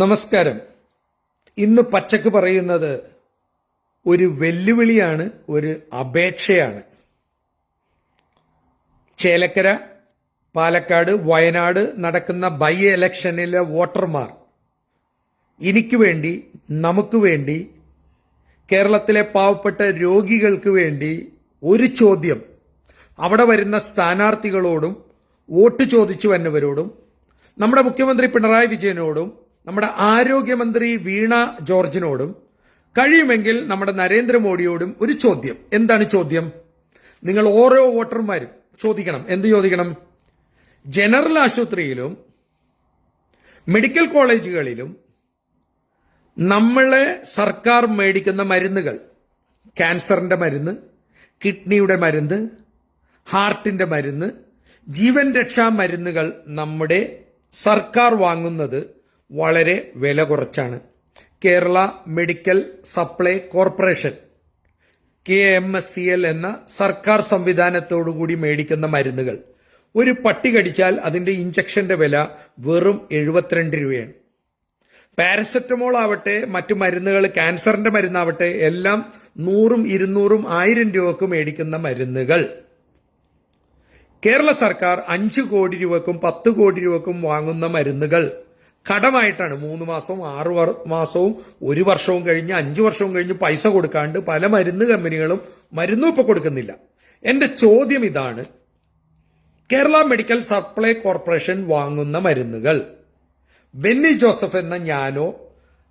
നമസ്കാരം. ഇന്ന് പച്ചക്ക് പറയുന്നത് ഒരു വെല്ലുവിളിയാണ് ഒരു അപേക്ഷയാണ്. ചേലക്കര പാലക്കാട് വയനാട് നടക്കുന്ന ബൈ ഇലക്ഷനിലെ വോട്ടർമാർ എനിക്ക് വേണ്ടി നമുക്ക് വേണ്ടി കേരളത്തിലെ പാവപ്പെട്ട രോഗികൾക്ക് വേണ്ടി ഒരു ചോദ്യം. അവിടെ വരുന്ന സ്ഥാനാർത്ഥികളോടും വോട്ട് ചോദിച്ചു വന്നവരോടും നമ്മുടെ മുഖ്യമന്ത്രി പിണറായി വിജയനോടും നമ്മുടെ ആരോഗ്യമന്ത്രി വീണ ജോർജിനോടും കഴിയുമെങ്കിൽ നമ്മുടെ നരേന്ദ്രമോദിയോടും ഒരു ചോദ്യം. എന്താണ് ചോദ്യം? നിങ്ങൾ ഓരോ വോട്ടർമാരും ചോദിക്കണം. എന്ത് ചോദിക്കണം? ജനറൽ ആശുപത്രിയിലും മെഡിക്കൽ കോളേജുകളിലും നമ്മളെ സർക്കാർ മേടിക്കുന്ന മരുന്നുകൾ ക്യാൻസറിന്റെ മരുന്ന് കിഡ്നിയുടെ മരുന്ന് ഹാർട്ടിന്റെ മരുന്ന് ജീവൻ രക്ഷാ മരുന്നുകൾ നമ്മുടെ സർക്കാർ വാങ്ങുന്നത് വളരെ വില കുറച്ചാണ്. Kerala medical supply corporation K M S C L എന്ന സർക്കാർ സംവിധാനത്തോടുകൂടി മേടിക്കുന്ന മരുന്നുകൾ. ഒരു പട്ടി കടിച്ചാൽ അതിന്റെ ഇഞ്ചക്ഷന്റെ വില വെറും എഴുപത്തിരണ്ട് രൂപയാണ്. പാരസെറ്റമോൾ ആവട്ടെ മറ്റു മരുന്നുകൾ ക്യാൻസറിന്റെ മരുന്നാവട്ടെ എല്ലാം നൂറും ഇരുന്നൂറും ആയിരം രൂപക്ക് മേടിക്കുന്ന മരുന്നുകൾ. കേരള സർക്കാർ അഞ്ച് കോടി രൂപക്കും പത്ത് കോടി രൂപക്കും വാങ്ങുന്ന മരുന്നുകൾ. കടമായിട്ടാണ്. മൂന്ന് മാസവും ആറ് മാസവും ഒരു വർഷവും കഴിഞ്ഞ് അഞ്ച് വർഷവും കഴിഞ്ഞ് പൈസ കൊടുക്കാണ്ട് പല മരുന്ന് കമ്പനികളും മരുന്നും ഇപ്പൊ കൊടുക്കുന്നില്ല. എന്റെ ചോദ്യം ഇതാണ്. കേരള മെഡിക്കൽ സപ്ലൈ കോർപ്പറേഷൻ വാങ്ങുന്ന മരുന്നുകൾ ബെന്നി ജോസഫ് എന്ന ഞാനോ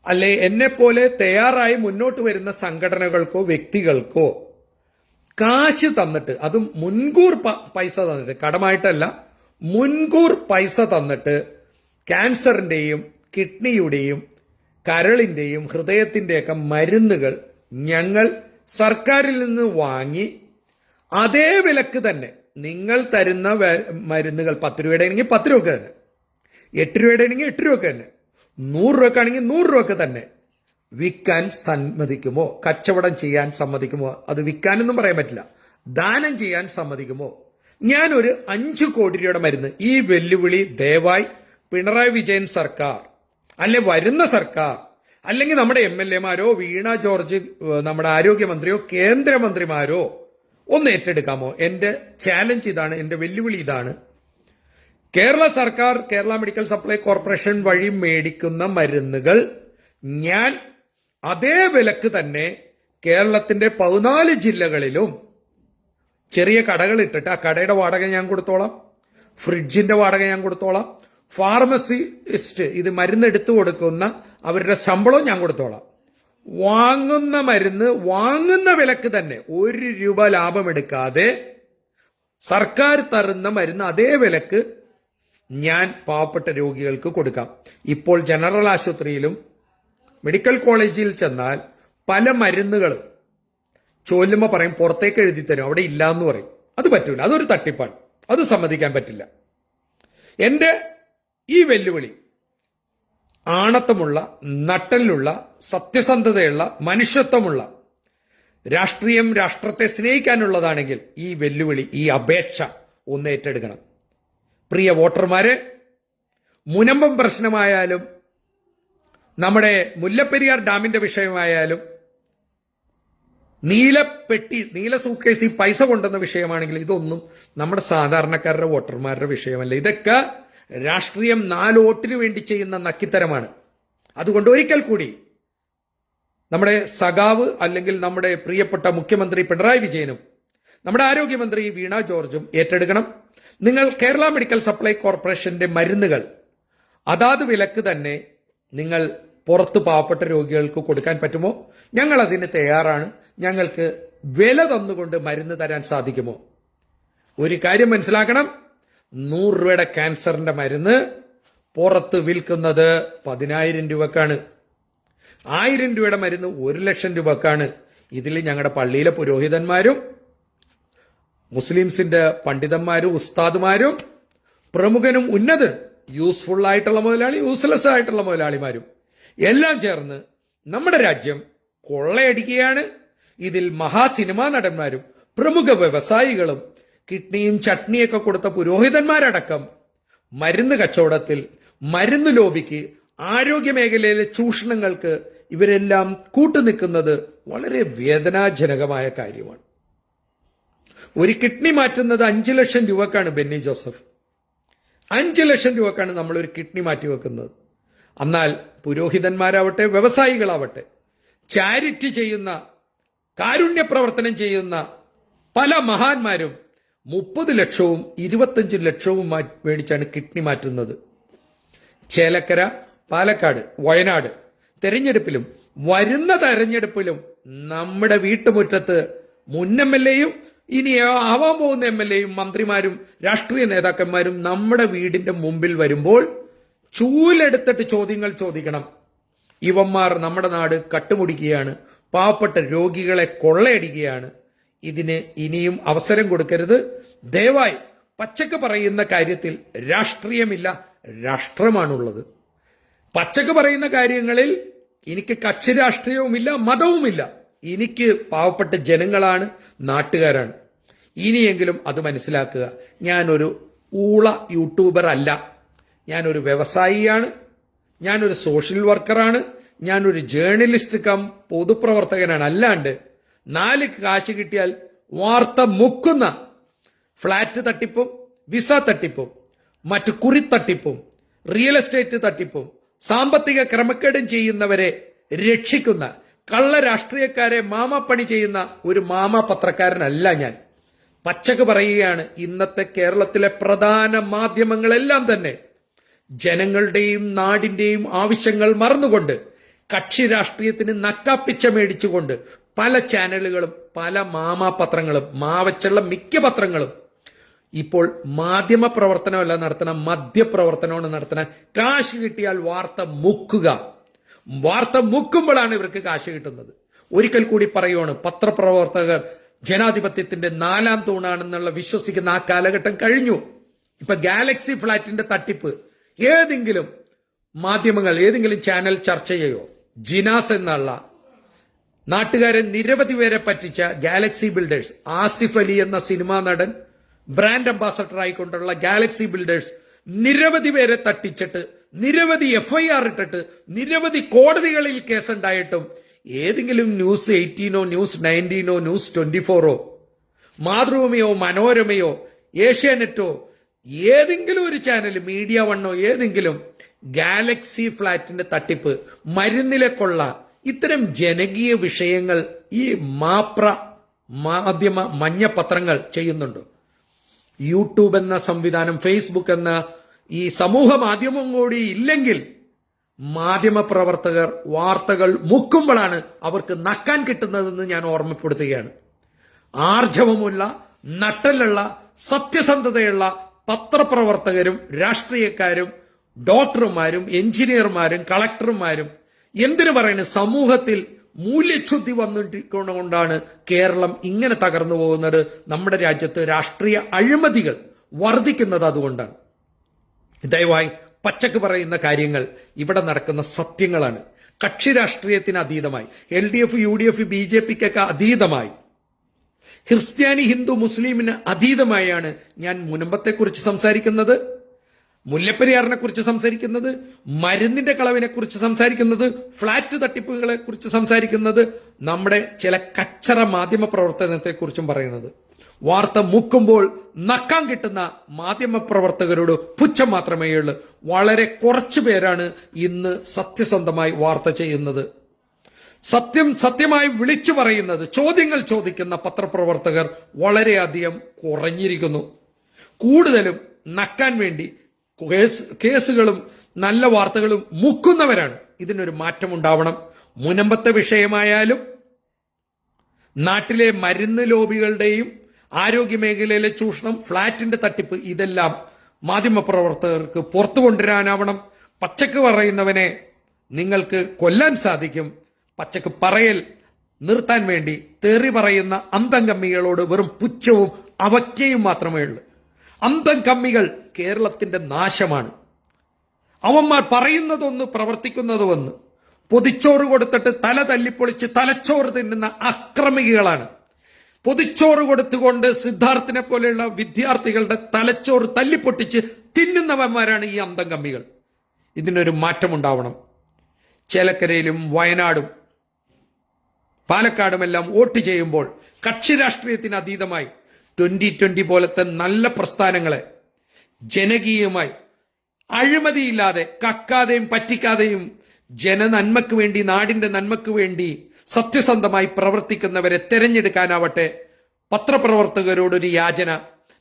അല്ലെ എന്നെ പോലെ തയ്യാറായി മുന്നോട്ട് വരുന്ന സംഘടനകൾക്കോ വ്യക്തികൾക്കോ കാശ് തന്നിട്ട് അതും മുൻകൂർ പൈസ തന്നിട്ട് കടമായിട്ടല്ല മുൻകൂർ പൈസ തന്നിട്ട് ക്യാൻസറിന്റെയും കിഡ്നിയുടെയും കരളിന്റെയും ഹൃദയത്തിന്റെയൊക്കെ മരുന്നുകൾ ഞങ്ങൾ സർക്കാരിൽ നിന്ന് വാങ്ങി അതേ വിലക്ക് തന്നെ നിങ്ങൾ തരുന്ന മരുന്നുകൾ പത്ത് രൂപയുടെ ആണെങ്കിൽ പത്ത് രൂപക്ക് തന്നെ എട്ട് രൂപയുടെ ആണെങ്കിൽ എട്ട് രൂപക്ക് തന്നെ നൂറ് ആണെങ്കിൽ നൂറ് രൂപക്ക് തന്നെ. വിൽക്കാൻ സമ്മതിക്കുമോ? കച്ചവടം ചെയ്യാൻ സമ്മതിക്കുമോ? അത് വിൽക്കാനൊന്നും പറയാൻ പറ്റില്ല. ദാനം ചെയ്യാൻ സമ്മതിക്കുമോ? ഞാനൊരു അഞ്ചു കോടി രൂപയുടെ മരുന്ന് ഈ വെല്ലുവിളി ദയവായി പിണറായി വിജയൻ സർക്കാർ അല്ലെ വരുന്ന സർക്കാർ അല്ലെങ്കിൽ നമ്മുടെ എം എൽ എമാരോ വീണ ജോർജ് നമ്മുടെ ആരോഗ്യമന്ത്രിയോ കേന്ദ്രമന്ത്രിമാരോ ഒന്ന് ഏറ്റെടുക്കാമോ? എന്റെ ചാലഞ്ച് ഇതാണ് എന്റെ വെല്ലുവിളി ഇതാണ്. കേരള സർക്കാർ കേരള മെഡിക്കൽ സപ്ലൈ കോർപ്പറേഷൻ വഴി മേടിക്കുന്ന മരുന്നുകൾ ഞാൻ അതേ വിലക്ക് തന്നെ കേരളത്തിന്റെ പതിനാല് ജില്ലകളിലും ചെറിയ കടകൾ ഇട്ടിട്ട് ആ കടയുടെ വാടക ഞാൻ കൊടുത്തോളാം ഫ്രിഡ്ജിന്റെ വാടക ഞാൻ കൊടുത്തോളാം ഫാർമസിസ്റ്റ് ഇത് മരുന്ന് എടുത്തു കൊടുക്കുന്ന അവരുടെ ശമ്പളവും ഞാൻ കൊടുത്തോളാം. വാങ്ങുന്ന മരുന്ന് വാങ്ങുന്ന വിലക്ക് തന്നെ ഒരു രൂപ ലാഭമെടുക്കാതെ സർക്കാർ തരുന്ന മരുന്ന് അതേ വിലക്ക് ഞാൻ പാവപ്പെട്ട രോഗികൾക്ക് കൊടുക്കാം. ഇപ്പോൾ ജനറൽ ആശുപത്രിയിലും മെഡിക്കൽ കോളേജിൽ ചെന്നാൽ പല മരുന്നുകളും ചോല്ലുമ്മ പറയും പുറത്തേക്ക് എഴുതി തരും അവിടെ ഇല്ല എന്ന് പറയും. അത് പറ്റൂല. അതൊരു തട്ടിപ്പാണ്. അത് സമ്മതിക്കാൻ പറ്റില്ല. എന്റെ ഈ വെല്ലുവിളി ആണത്തമുള്ള നട്ടലിലുള്ള സത്യസന്ധതയുള്ള മനുഷ്യത്വമുള്ള രാഷ്ട്രീയം രാഷ്ട്രത്തെ സ്നേഹിക്കാനുള്ളതാണെങ്കിൽ ഈ വെല്ലുവിളി ഈ അപേക്ഷ ഒന്ന് ഏറ്റെടുക്കണം. പ്രിയ വോട്ടർമാരെ മുനമ്പം പ്രശ്നമായാലും നമ്മുടെ മുല്ലപ്പെരിയാർ ഡാമിന്റെ വിഷയമായാലും നീലപ്പെട്ടി നീല സൂക്കേസിൽ പൈസ കൊണ്ടുവന്ന വിഷയമാണെങ്കിൽ ഇതൊന്നും നമ്മുടെ സാധാരണക്കാരുടെ വോട്ടർമാരുടെ വിഷയമല്ല. ഇതൊക്കെ രാഷ്ട്രീയം നാല് വോട്ടിന് വേണ്ടി ചെയ്യുന്ന നക്കിത്തരമാണ്. അതുകൊണ്ട് ഒരിക്കൽ കൂടി നമ്മുടെ സഖാവ് അല്ലെങ്കിൽ നമ്മുടെ പ്രിയപ്പെട്ട മുഖ്യമന്ത്രി പിണറായി വിജയനും നമ്മുടെ ആരോഗ്യമന്ത്രി വീണ ജോർജും ഏറ്റെടുക്കണം. നിങ്ങൾ കേരള മെഡിക്കൽ സപ്ലൈ കോർപ്പറേഷന്റെ മരുന്നുകൾ അതാത് വിലക്ക് തന്നെ നിങ്ങൾ പുറത്ത് പാവപ്പെട്ട രോഗികൾക്ക് കൊടുക്കാൻ പറ്റുമോ? ഞങ്ങൾ അതിന് തയ്യാറാണ്. ഞങ്ങൾക്ക് വില തന്നുകൊണ്ട് മരുന്ന് തരാൻ സാധിക്കുമോ? ഒരു കാര്യം മനസ്സിലാക്കണം. നൂറ് രൂപയുടെ ക്യാൻസറിന്റെ മരുന്ന് പുറത്ത് വിൽക്കുന്നത് പതിനായിരം രൂപക്കാണ്. ആയിരം രൂപയുടെ മരുന്ന് ഒരു ലക്ഷം രൂപക്കാണ്. ഇതിൽ ഞങ്ങളുടെ പള്ളിയിലെ പുരോഹിതന്മാരും മുസ്ലിംസിന്റെ പണ്ഡിതന്മാരും ഉസ്താദുമാരും പ്രമുഖനും ഉന്നത യൂസ്ഫുൾ ആയിട്ടുള്ള മുതലാളി യൂസ്ലെസ് ആയിട്ടുള്ള മുതലാളിമാരും എല്ലാം ചേർന്ന് നമ്മുടെ രാജ്യം കൊള്ളയടിക്കുകയാണ്. ഇതിൽ മഹാസിനിമാ നടന്മാരും പ്രമുഖ വ്യവസായികളും കിഡ്നിയും ചട്നിയൊക്കെ കൊടുത്ത പുരോഹിതന്മാരടക്കം മരുന്ന് കച്ചവടത്തിൽ മരുന്ന് ലോബിക്ക് ആരോഗ്യ മേഖലയിലെ ചൂഷണങ്ങൾക്ക് ഇവരെല്ലാം കൂട്ടുനിൽക്കുന്നത് വളരെ വേദനാജനകമായ കാര്യമാണ്. ഒരു കിഡ്നി മാറ്റുന്നത് അഞ്ചു ലക്ഷം രൂപക്കാണ് ബെന്നി ജോസഫ്. അഞ്ചു ലക്ഷം രൂപക്കാണ് നമ്മൾ ഒരു കിഡ്നി മാറ്റി വെക്കുന്നത് എന്നാൽ പുരോഹിതന്മാരാവട്ടെ വ്യവസായികളാവട്ടെ ചാരിറ്റി ചെയ്യുന്ന കാരുണ്യ പ്രവർത്തനം ചെയ്യുന്ന പല മഹാന്മാരും മുപ്പത് ലക്ഷവും ഇരുപത്തഞ്ച് ലക്ഷവും മേടിച്ചാണ് കിഡ്നി മാറ്റുന്നത്. ചേലക്കര പാലക്കാട് വയനാട് തെരഞ്ഞെടുപ്പിലും വരുന്ന തെരഞ്ഞെടുപ്പിലും നമ്മുടെ വീട്ടുമുറ്റത്ത് മുൻ എം എൽ എയും ഇനി ആവാൻ പോകുന്ന എം എൽ എയും മന്ത്രിമാരും രാഷ്ട്രീയ നേതാക്കന്മാരും നമ്മുടെ വീടിന്റെ മുമ്പിൽ വരുമ്പോൾ ചൂലെടുത്തിട്ട് ചോദ്യങ്ങൾ ചോദിക്കണം. ഇവന്മാർ നമ്മുടെ നാട് കട്ടുമുടിക്കുകയാണ്. പാവപ്പെട്ട രോഗികളെ കൊള്ളയടിക്കുകയാണ്. ഇതിന് ഇനിയും അവസരം കൊടുക്കരുത്. ദയവായി പച്ചക്ക് പറയുന്ന കാര്യത്തിൽ രാഷ്ട്രീയമില്ല രാഷ്ട്രമാണുള്ളത്. പച്ചക്ക് പറയുന്ന കാര്യങ്ങളിൽ എനിക്ക് കക്ഷി രാഷ്ട്രീയവുമില്ല മതവുമില്ല. എനിക്ക് പാവപ്പെട്ട ജനങ്ങളാണ് നാട്ടുകാരാണ്. ഇനിയെങ്കിലും അത് മനസ്സിലാക്കുക. ഞാനൊരു ഊള യൂട്യൂബർ അല്ല. ഞാനൊരു വ്യവസായിയാണ്. ഞാനൊരു സോഷ്യൽ വർക്കറാണ്. ഞാനൊരു ജേർണലിസ്റ്റ് കം പൊതുപ്രവർത്തകനാണ്. അല്ലാണ്ട് നാല് കാശ് കിട്ടിയാൽ വാർത്ത മുക്കുന്ന ഫ്ളാറ്റ് തട്ടിപ്പും വിസ തട്ടിപ്പും മറ്റു കുറിത്തട്ടിപ്പും റിയൽ എസ്റ്റേറ്റ് തട്ടിപ്പും സാമ്പത്തിക ക്രമക്കേടും ചെയ്യുന്നവരെ രക്ഷിക്കുന്ന കള്ള രാഷ്ട്രീയക്കാരെ മാമാപ്പണി ചെയ്യുന്ന ഒരു മാമാ പത്രക്കാരനല്ല ഞാൻ. പച്ചക്ക് പറയുകയാണ് ഇന്നത്തെ കേരളത്തിലെ പ്രധാന മാധ്യമങ്ങളെല്ലാം തന്നെ ജനങ്ങളുടെയും നാടിന്റെയും ആവശ്യങ്ങൾ മറന്നുകൊണ്ട് കക്ഷി രാഷ്ട്രീയത്തിന് നക്കാപ്പിച്ച മേടിച്ചുകൊണ്ട് പല ചാനലുകളും പല മാമാപത്രങ്ങളും മാവച്ചുള്ള മിക്ക പത്രങ്ങളും ഇപ്പോൾ മാധ്യമ പ്രവർത്തനമല്ല നടത്തണം മദ്യപ്രവർത്തനമാണ് നടത്തണം കാശ് കിട്ടിയാൽ വാർത്ത മുക്കുക. വാർത്ത മുക്കുമ്പോഴാണ് ഇവർക്ക് കാശ് കിട്ടുന്നത്. ഒരിക്കൽ കൂടി പറയുവാണ് പത്രപ്രവർത്തകർ ജനാധിപത്യത്തിന്റെ നാലാം തൂണാണെന്നുള്ള വിശ്വസിക്കുന്ന ആ കാലഘട്ടം കഴിഞ്ഞു. ഇപ്പൊ ഗാലക്സി ഫ്ലാറ്റിന്റെ തട്ടിപ്പ്. ഏതെങ്കിലും മാധ്യമങ്ങൾ ഏതെങ്കിലും ചാനൽ ചർച്ച ചെയ്യോ? ജിനാസ് എന്നുള്ള നാട്ടുകാരെ നിരവധി പേരെ പറ്റിച്ച ഗാലക്സി ബിൽഡേഴ്സ് ആസിഫ് അലി എന്ന സിനിമാ നടൻ ബ്രാൻഡ് അംബാസഡർ ആയിക്കൊണ്ടുള്ള ഗാലക്സി ബിൽഡേഴ്സ് നിരവധി പേരെ തട്ടിച്ചിട്ട് നിരവധി എഫ്ഐആർ ഇട്ടിട്ട് നിരവധി കോടതികളിൽ കേസുണ്ടായിട്ടും ഏതെങ്കിലും ന്യൂസ് എയ്റ്റീനോ ന്യൂസ് നയന്റീനോ ന്യൂസ് ട്വന്റി ഫോറോ മാതൃഭൂമിയോ മനോരമയോ ഏഷ്യാനെറ്റോ ഏതെങ്കിലും ഒരു ചാനൽ മീഡിയ വണ്ണോ ഏതെങ്കിലും ഗാലക്സി ഫ്ലാറ്റിന്റെ തട്ടിപ്പ് മരുന്നിലെ കൊള്ള ഇത്തരം ജനകീയ വിഷയങ്ങൾ ഈ മാപ്ര മാധ്യമ മഞ്ഞ പത്രങ്ങൾ ചെയ്യുന്നുണ്ട്. യൂട്യൂബ് എന്ന സംവിധാനം ഫേസ്ബുക്ക് എന്ന ഈ സമൂഹ മാധ്യമം കൂടി ഇല്ലെങ്കിൽ മാധ്യമ പ്രവർത്തകർ വാർത്തകൾ മുക്കുമ്പോഴാണ് അവർക്ക് നക്കാൻ കിട്ടുന്നതെന്ന് ഞാൻ ഓർമ്മപ്പെടുത്തുകയാണ്. ആർജവമുള്ള നട്ടലുള്ള സത്യസന്ധതയുള്ള പത്രപ്രവർത്തകരും രാഷ്ട്രീയക്കാരും ഡോക്ടർമാരും എഞ്ചിനീയർമാരും കളക്ടർമാരും എന്തിനു പറയുന്നത്? സമൂഹത്തിൽ മൂല്യച്യുതി വന്നിട്ടുകൊണ്ടാണ് കേരളം ഇങ്ങനെ തകർന്നു പോകുന്നത്. നമ്മുടെ രാജ്യത്ത് രാഷ്ട്രീയ അഴിമതികൾ വർദ്ധിക്കുന്നത് അതുകൊണ്ടാണ്. ദയവായി പച്ചക്ക് പറയുന്ന കാര്യങ്ങൾ ഇവിടെ നടക്കുന്ന സത്യങ്ങളാണ്. കക്ഷി രാഷ്ട്രീയത്തിന് അതീതമായി. L D F U D F B J പിക്കൊക്കെ അതീതമായി. ക്രിസ്ത്യാനി ഹിന്ദു മുസ്ലിമിന് അതീതമായാണ് ഞാൻ മുനമ്പത്തെക്കുറിച്ച് സംസാരിക്കുന്നത്. മുല്ലപ്പെരിയാറിനെ കുറിച്ച് സംസാരിക്കുന്നത് മരുന്നിന്റെ കളവിനെ കുറിച്ച് സംസാരിക്കുന്നത് ഫ്ളാറ്റ് തട്ടിപ്പുകളെ കുറിച്ച് സംസാരിക്കുന്നത് നമ്മുടെ ചില കച്ചറ മാധ്യമ പ്രവർത്തനത്തെ കുറിച്ചും പറയുന്നത്. വാർത്ത മുക്കുമ്പോൾ നക്കാൻ കിട്ടുന്ന മാധ്യമ പ്രവർത്തകരോട് പുച്ഛം മാത്രമേ ഉള്ളൂ. വളരെ കുറച്ചു പേരാണ് ഇന്ന് സത്യസന്ധമായി വാർത്ത ചെയ്യുന്നത്. സത്യം സത്യമായി വിളിച്ചു പറയുന്നത് ചോദ്യങ്ങൾ ചോദിക്കുന്ന പത്രപ്രവർത്തകർ വളരെയധികം കുറഞ്ഞിരിക്കുന്നു. കൂടുതലും നക്കാൻ വേണ്ടി കേസ് കേസുകളും നല്ല വാർത്തകളും മുക്കുന്നവരാണ്. ഇതിനൊരു മാറ്റം ഉണ്ടാവണം മുനമ്പത്തെ വിഷയമായാലും നാട്ടിലെ മരുന്ന് ലോബികളുടെയും ആരോഗ്യ മേഖലയിലെ ചൂഷണം ഫ്ളാറ്റിന്റെ തട്ടിപ്പ് ഇതെല്ലാം മാധ്യമപ്രവർത്തകർക്ക് പുറത്തു കൊണ്ടുവരാനാവണം. പച്ചക്ക് പറയുന്നവനെ നിങ്ങൾക്ക് കൊല്ലാൻ സാധിക്കും. പച്ചക്ക് പറയൽ നിർത്താൻ വേണ്ടി തെറി പറയുന്ന അന്തംകമ്മികളോട് വെറും പുച്ഛവും അവജ്ഞയും മാത്രമേ ഉള്ളൂ അന്തം കമ്മികൾ കേരളത്തിന്റെ നാശമാണ്. അവന്മാർ പറയുന്നതൊന്ന് പ്രവർത്തിക്കുന്നതൊന്ന് പൊതിച്ചോറ് കൊടുത്തിട്ട് തല തല്ലിപ്പൊളിച്ച് തലച്ചോറ് തിന്നുന്ന അക്രമികളാണ്. പൊതിച്ചോറ് കൊടുത്തുകൊണ്ട് സിദ്ധാർത്ഥിനെ പോലെയുള്ള വിദ്യാർത്ഥികളുടെ തലച്ചോറ് തല്ലിപ്പൊട്ടിച്ച് തിന്നുന്നവന്മാരാണ് ഈ അന്തം കമ്മികൾ. ഇതിനൊരു മാറ്റമുണ്ടാവണം. ചേലക്കരയിലും വയനാടും പാലക്കാടുമെല്ലാം വോട്ട് ചെയ്യുമ്പോൾ കക്ഷി രാഷ്ട്രീയത്തിന് അതീതമായി ട്വന്റി ട്വന്റി പോലത്തെ നല്ല പ്രസ്ഥാനങ്ങളെ ജനകീയമായി അഴിമതിയില്ലാതെ കക്കാതെയും പറ്റിക്കാതെയും ജനനന്മക്ക് വേണ്ടി നാടിന്റെ നന്മക്ക് വേണ്ടി സത്യസന്ധമായി പ്രവർത്തിക്കുന്നവരെ തെരഞ്ഞെടുക്കാനാവട്ടെ. പത്രപ്രവർത്തകരോടൊരു യാചന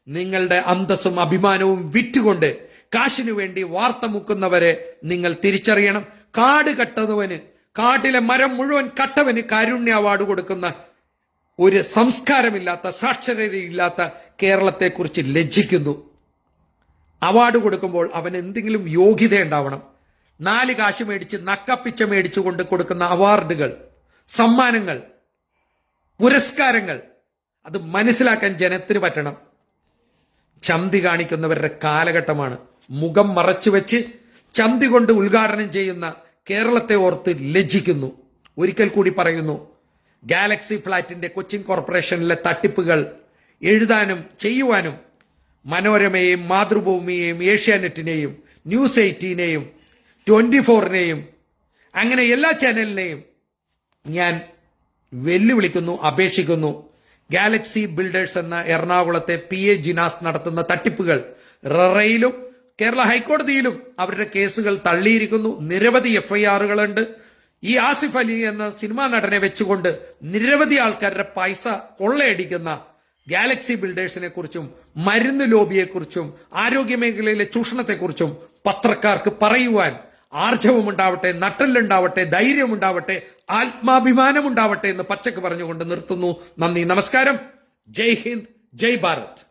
നിങ്ങളുടെ അന്തസ്സും അഭിമാനവും വിറ്റുകൊണ്ട് കാശിനു വേണ്ടി വാർത്ത മുക്കുന്നവരെ നിങ്ങൾ തിരിച്ചറിയണം. കാട് കട്ടതുവന് കാട്ടിലെ മരം മുഴുവൻ കട്ടവന് കാരുണ്യ അവാർഡ് കൊടുക്കുന്ന ഒരു സംസ്കാരമില്ലാത്ത സാക്ഷരതയില്ലാത്ത കേരളത്തെക്കുറിച്ച് ലജ്ജിക്കുന്നു. അവാർഡ് കൊടുക്കുമ്പോൾ അവൻ എന്തെങ്കിലും യോഗ്യത ഉണ്ടാവണം. നാല് കാശ് മേടിച്ച് നക്കപ്പിച്ച മേടിച്ചു കൊണ്ട് കൊടുക്കുന്ന അവാർഡുകൾ സമ്മാനങ്ങൾ പുരസ്കാരങ്ങൾ അത് മനസ്സിലാക്കാൻ ജനത്തിന് പറ്റണം. ചന്തി കാണിക്കുന്നവരുടെ കാലഘട്ടമാണ്. മുഖം മറച്ചു വെച്ച് ചന്തി കൊണ്ട് ഉദ്ഘാടനം ചെയ്യുന്ന കേരളത്തെ ഓർത്ത് ലജ്ജിക്കുന്നു. ഒരിക്കൽ കൂടി പറയുന്നു ഗാലക്സി ഫ്ലാറ്റിന്റെ കൊച്ചിൻ കോർപ്പറേഷനിലെ തട്ടിപ്പുകൾ എഴുതാനും ചെയ്യുവാനും മനോരമയെയും മാതൃഭൂമിയെയും ഏഷ്യാനെറ്റിനെയും ന്യൂസ് എയ്റ്റീനെയും ട്വന്റി ഫോറിനെയും അങ്ങനെ എല്ലാ ചാനലിനെയും ഞാൻ വെല്ലുവിളിക്കുന്നു അപേക്ഷിക്കുന്നു. ഗാലക്സി ബിൽഡേഴ്സ് എന്ന എറണാകുളത്തെ പി എ ജിനാസ് നടത്തുന്ന തട്ടിപ്പുകൾ ററയിലും കേരള ഹൈക്കോടതിയിലും അവരുടെ കേസുകൾ തള്ളിയിരിക്കുന്നു. നിരവധി എഫ്ഐആറുകളുണ്ട്. ഈ ആസിഫ് അലി എന്ന സിനിമാ നടനെ വെച്ചുകൊണ്ട് നിരവധി ആൾക്കാരുടെ പൈസ കൊള്ളയടിക്കുന്ന ഗാലക്സി ബിൽഡേഴ്സിനെ കുറിച്ചും മരുന്ന് ലോബിയെക്കുറിച്ചും ആരോഗ്യമേഖലയിലെ ചൂഷണത്തെക്കുറിച്ചും പത്രക്കാർക്ക് പറയുവാൻ ആർജവമുണ്ടാവട്ടെ നട്ടലുണ്ടാവട്ടെ ധൈര്യമുണ്ടാവട്ടെ ആത്മാഭിമാനമുണ്ടാവട്ടെ എന്ന് പച്ചക്ക് പറഞ്ഞുകൊണ്ട് നിർത്തുന്നു. നന്ദി നമസ്കാരം. ജയ് ഹിന്ദ് ജയ് ഭാരത്.